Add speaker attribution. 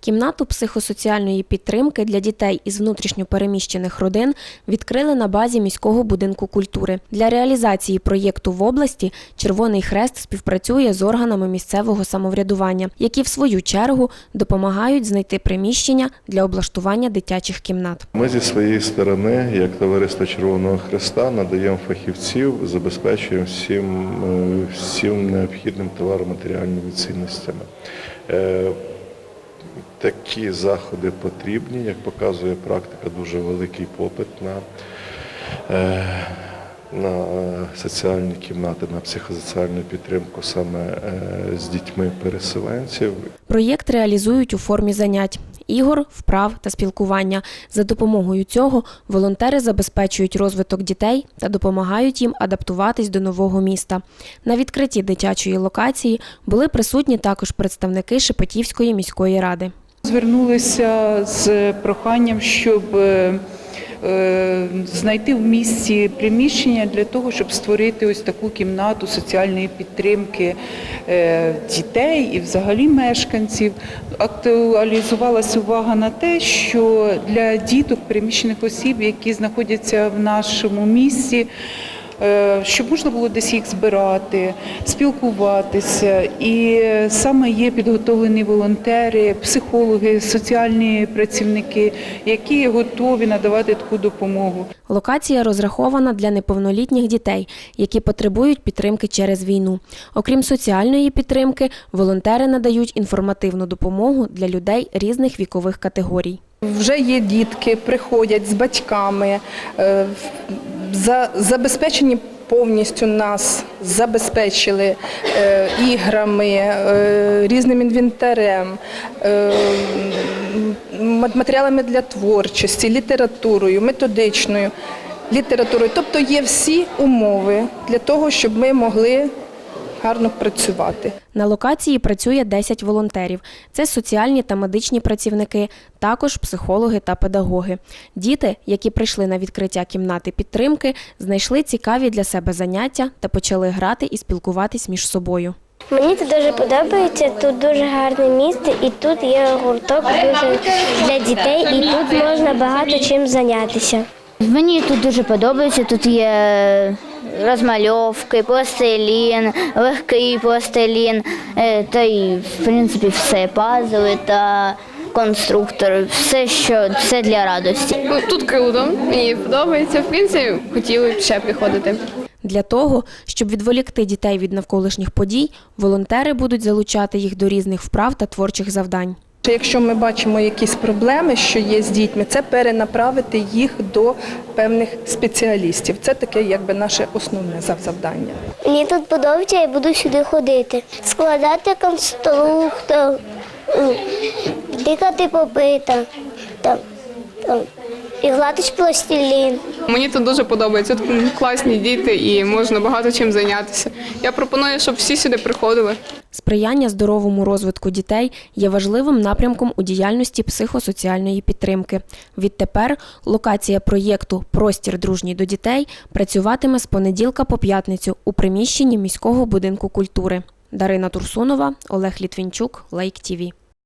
Speaker 1: Кімнату психосоціальної підтримки для дітей із внутрішньопереміщених родин відкрили на базі міського будинку культури. Для реалізації проєкту в області Червоний Хрест співпрацює з органами місцевого самоврядування, які в свою чергу допомагають знайти приміщення для облаштування дитячих кімнат.
Speaker 2: Ми зі своєї сторони, як товариство Червоного Христа, надаємо фахівців, забезпечуємо всім, е, всім необхідним товаро-матеріальними цінностями. Такі заходи потрібні, як показує практика, дуже великий попит на, е, на е, соціальні кімнати, на психосоціальну підтримку саме е, з дітьми переселенців.
Speaker 1: Проєкт реалізують у формі занять. Ігор, вправ та спілкування. За допомогою цього волонтери забезпечують розвиток дітей та допомагають їм адаптуватись до нового міста. На відкритті дитячої локації були присутні також представники Шепетівської міської ради.
Speaker 3: Звернулися з проханням, щоб е, е, знайти в місті приміщення для того, щоб створити ось таку кімнату соціальної підтримки е, дітей і взагалі мешканців. Актуалізувалася увага на те, що для діток, переміщених осіб, які знаходяться в нашому місті, щоб можна було десь їх збирати, спілкуватися. І саме є підготовлені волонтери, психологи, соціальні працівники, які готові надавати таку допомогу.
Speaker 1: Локація розрахована для неповнолітніх дітей, які потребують підтримки через війну. Окрім соціальної підтримки, волонтери надають інформативну допомогу для людей різних вікових категорій.
Speaker 4: Вже є дітки, приходять з батьками, е, за- забезпечені повністю нас, забезпечили е, іграми, е, різним інвентарем, е, матеріалами для творчості, літературою, методичною літературою. Тобто є всі умови для того, щоб ми могли гарно працювати.
Speaker 1: На локації працює 10 волонтерів. Це соціальні та медичні працівники, також психологи та педагоги. Діти, які прийшли на відкриття кімнати підтримки, знайшли цікаві для себе заняття та почали грати і спілкуватись між собою.
Speaker 5: Мені тут дуже подобається, тут дуже гарне місце, і тут є гурток дуже для дітей, і тут можна багато чим зайнятися.
Speaker 6: Мені тут дуже подобається. Тут є розмальовки, пластилін, легкий пластилін, е, та й в принципі все пазли та конструктори, все, що все для радості.
Speaker 7: Ну, Тут круто, мені подобається. В принципі, хотіли б ще приходити.
Speaker 1: Для того, щоб відволікти дітей від навколишніх подій, волонтери будуть залучати їх до різних вправ та творчих завдань.
Speaker 4: Якщо ми бачимо якісь проблеми, що є з дітьми, це перенаправити їх до певних спеціалістів. Це таке, якби наше основне завдання.
Speaker 5: Мені тут подобається, я буду сюди ходити. Складати конструктор, м, тикати попита, там, там, і гладити пластилін.
Speaker 7: Мені тут дуже подобається. Тут класні діти і можна багато чим зайнятися. Я пропоную, щоб всі сюди приходили.
Speaker 1: Сприяння здоровому розвитку дітей є важливим напрямком у діяльності психосоціальної підтримки. Відтепер локація проєкту Простір дружній до дітей працюватиме з понеділка по п'ятницю у приміщенні міського будинку культури. Дарина Турсунова, Олег Літвінчук, Лейк ТІВІ.